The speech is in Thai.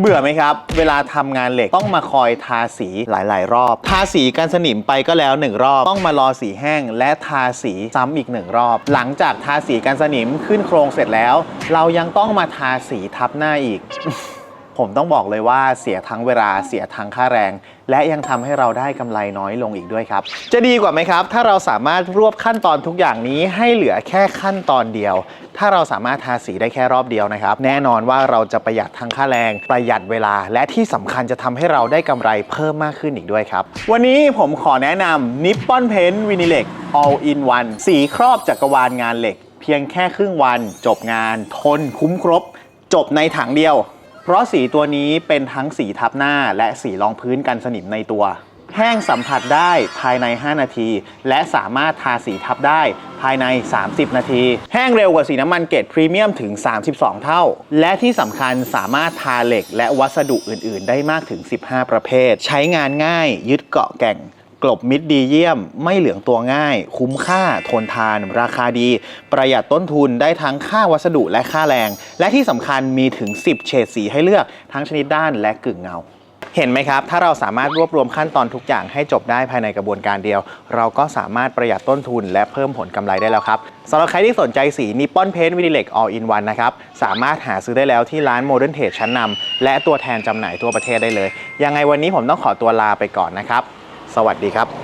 เบื่อไหมครับ เวลาทำงานเหล็กต้องมาคอยทาสีหลาย ๆ รอบ ทาสีกันสนิมไปก็แล้วหนึ่งรอบ ต้องมารอสีแห้ง และทาสีซ้ำอีกหนึ่งรอบ หลังจากทาสีกันสนิมขึ้นโครงเสร็จแล้ว เรายังต้องมาทาสีทับหน้าอีก ผมต้องบอกเลยว่าเสียทั้งเวลาเสียทั้งค่าแรง และยังทำให้เราได้กำไรน้อยลงอีกด้วยครับ จะดีกว่าไหมครับ ถ้าเราสามารถรวบขั้นตอนทุกอย่างนี้ให้เหลือแค่ขั้นตอนเดียว ถ้าเราสามารถทาสีได้แค่รอบเดียวนะครับ แน่นอนว่าเราจะประหยัดทั้งค่าแรง ประหยัดเวลา และที่สำคัญจะทำให้เราได้กำไรเพิ่มมากขึ้นอีกด้วยครับ วันนี้ผมขอแนะนำ Nippon Paint Vinyl All in One สีครอบจักรวาลงานเหล็ก เพียงแค่ครึ่งวัน จบงาน ทนคุ้มครบ จบในถังเดียว เพราะสีตัวนี้เป็นทั้งสีทับหน้าและสีรองพื้นกันสนิมในตัว แห้งสัมผัสได้ภายใน 5 นาที และสามารถทาสีทับได้ภายใน 30 นาที แห้งเร็วกว่าสีน้ำมันเกรดพรีเมียมถึง 32 เท่า และที่สำคัญสามารถทาเหล็กและวัสดุอื่น ๆ ได้มากถึง 15 ประเภท ใช้งานง่ายยึดเกาะแก่ง กลบมิดดีเยี่ยม ไม่เหลืองตัวง่าย คุ้มค่าทนทาน ราคาดี ประหยัดต้นทุนได้ทั้งค่าวัสดุและค่าแรง และที่สำคัญมีถึง 10 เฉดสีให้เลือกทั้งชนิดด้านและกึ่งเงา เห็นไหมครับ ถ้าเราสามารถรวบรวมขั้นตอนทุกอย่างให้จบได้ภายในกระบวนการเดียว เราก็สามารถประหยัดต้นทุนและเพิ่มผลกำไรได้แล้วครับสำหรับใครที่สนใจสี Nippon Paint v i n i l e x All in One นะครับ สามารถหาซื้อได้แล้วที่ร้าน Modern Trade ชั้นนำและตัวแทนจำหน่ายทั่วประเทศได้เลย ยังไงวันนี้ผมต้องขอตัวลาไปก่อนนะครับ สวัสดีครับ